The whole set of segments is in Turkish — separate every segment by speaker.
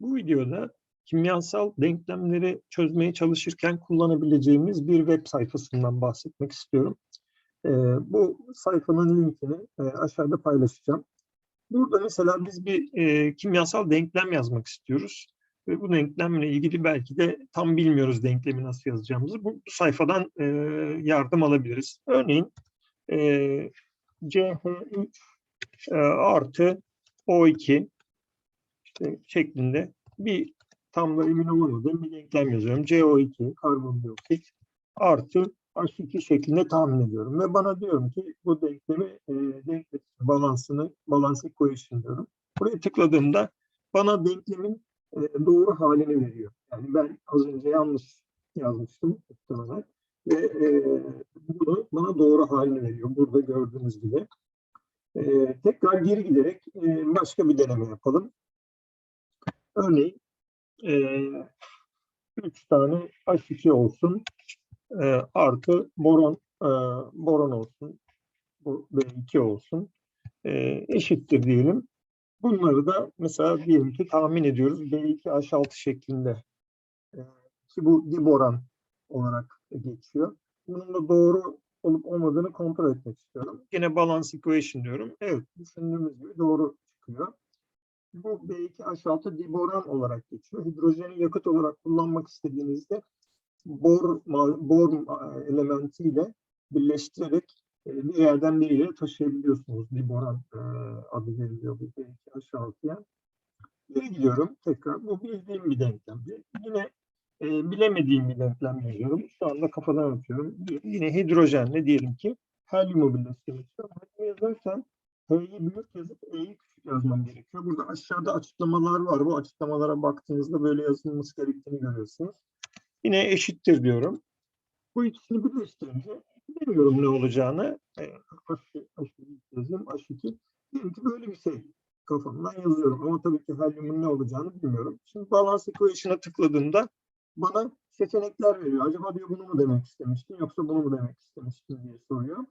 Speaker 1: Bu videoda kimyasal denklemleri çözmeye çalışırken kullanabileceğimiz bir web sayfasından bahsetmek istiyorum. Ee, bu sayfanın linkini e, aşağıda paylaşacağım. Burada mesela biz bir e, kimyasal denklem yazmak istiyoruz. Ve bu denklemle ilgili belki de tam bilmiyoruz denklemi nasıl yazacağımızı. Bu, bu sayfadan e, yardım alabiliriz. Örneğin e, CH3 e, artı O2 işte şeklinde bir tam da emin olamadığım bir denklem yazıyorum. CO2 karbondioksit artı H2 şeklinde tahmin ediyorum. Ve bana diyorum ki bu denklemi e, denklem balansını balans equation diyorum. Buraya tıkladığımda bana denklemin e, doğru halini veriyor. Yani ben az önce yanlış yazmıştım muhtemelen. Ve e, bunu bana doğru halini veriyor. Burada gördüğünüz gibi. E, tekrar geri giderek e, başka bir deneme yapalım. Örneğin e, üç tane H2 olsun e, artı boron e, boron olsun bu B2 olsun e, eşittir diyelim. Bunları da mesela diyelim ki tahmin ediyoruz B2H6 şeklinde e, ki bu diboran olarak geçiyor. Bunun da doğru olup olmadığını kontrol etmek istiyorum. Yine balance equation diyorum. Evet düşündüğümüz gibi doğru çıkıyor. Bu B2H6 diboran olarak geçiyor. Hidrojeni yakıt olarak kullanmak istediğinizde bor, bor elementiyle birleştirerek e, bir yerden bir yere taşıyabiliyorsunuz. Diboran e, adı veriliyor bu B2H6'ya. Geri gidiyorum tekrar. Bu bildiğim bir denklemdi. Yine e, bilemediğim bir denklem yazıyorum. Şu anda kafadan atıyorum. Yine hidrojenle diyelim ki helyumu birleştirmek istiyorum. Helyum yazarken H'yi büyük yazıp E'yi yazmam gerekiyor. Burada aşağıda açıklamalar var. Bu açıklamalara baktığınızda böyle yazılması gerektiğini görüyorsunuz. Yine eşittir diyorum. Bu ikisini birleştirince bilmiyorum ne olacağını. E, yazayım H2. Diyelim ki böyle bir şey kafamdan yazıyorum. Ama tabii ki helyumun ne olacağını bilmiyorum. Şimdi balance equation'a tıkladığımda bana seçenekler veriyor. Acaba diyor bunu mu demek istemiştin yoksa bunu mu demek istemiştin diye soruyor.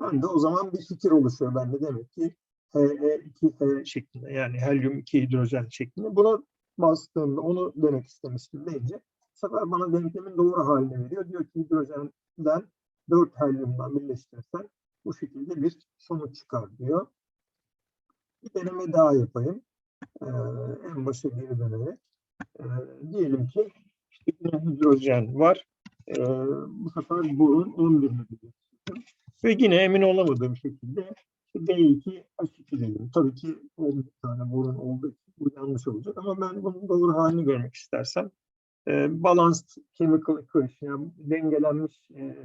Speaker 1: Ben de o zaman bir fikir oluşuyor bende demek ki He2H şeklinde yani helyum 2 hidrojen şeklinde. Buna bastığımda onu demek istemiştim deyince bu sefer bana denklemin doğru halini veriyor. Diyor ki hidrojenden 4 helyumdan birleştirirsen bu şekilde bir sonuç çıkar diyor. Bir deneme daha yapayım. Ee, en başa geri dönerek. Ee, diyelim ki işte hidrojen var. Ee, bu sefer borun 11'ini birleştirdim. Ve yine emin olamadığım şekilde B2 H2 dedim. Tabii ki 11 tane borun olduğu için bu yanlış olacak ama ben bunun doğru halini görmek istersem e, balanced chemical equation yani dengelenmiş e,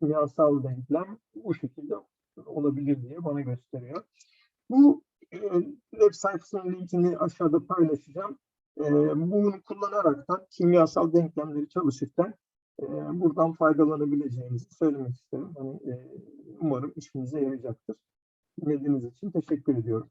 Speaker 1: kimyasal denklem bu şekilde olabilir diye bana gösteriyor. Bu e, web sayfasının linkini aşağıda paylaşacağım. E, bunu kullanaraktan kimyasal denklemleri çalışırken e, buradan faydalanabileceğinizi söylemek isterim. Hani, e, umarım işinize yarayacaktır. Dinlediğiniz için teşekkür ediyorum.